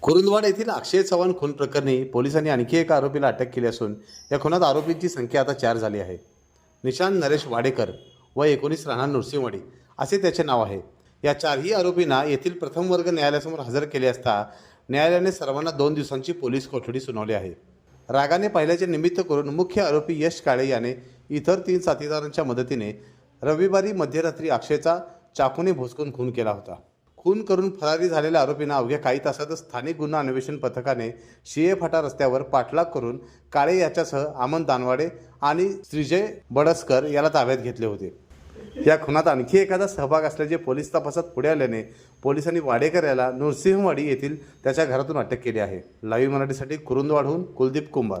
कुरुंदवाड येथील अक्षय चव्हाण खून प्रकरणी पोलिसांनी आणखी एका आरोपीला अटक केली असून या खुनात आरोपींची संख्या आता चार झाली आहे. निशांत नरेश वाडेकर व एकोणीस राहणार नृसिंहवाडी असे त्याचे नाव आहे. या चारही आरोपींना येथील प्रथम वर्ग न्यायालयासमोर हजर केले असता न्यायालयाने सर्वांना दोन दिवसांची पोलीस कोठडी सुनावली आहे. रागाने पाहिल्याचे निमित्त करून मुख्य आरोपी यश काळे याने इतर तीन साथीदारांच्या मदतीने रविवारी मध्यरात्री अक्षयचा चाकूने भोसकून खून केला होता. खून करून फरारी झालेल्या आरोपींना अवघ्या काही तासातच स्थानिक गुन्हा अन्वेषण पथकाने शिये फाटा रस्त्यावर पाठलाग करून काळे याच्यासह आमन दानवाडे आणि श्रीजय बडसकर याला ताब्यात घेतले होते. या खुनात आणखी एखादा सहभाग असल्याचे पोलीस तपासात पुढे आल्याने पोलिसांनी वाडेकर याला नृसिंहवाडी येथील त्याच्या घरातून अटक केली आहे. लाईव्ह मराठीसाठी कुरुंदवाडहून कुलदीप कुंभार.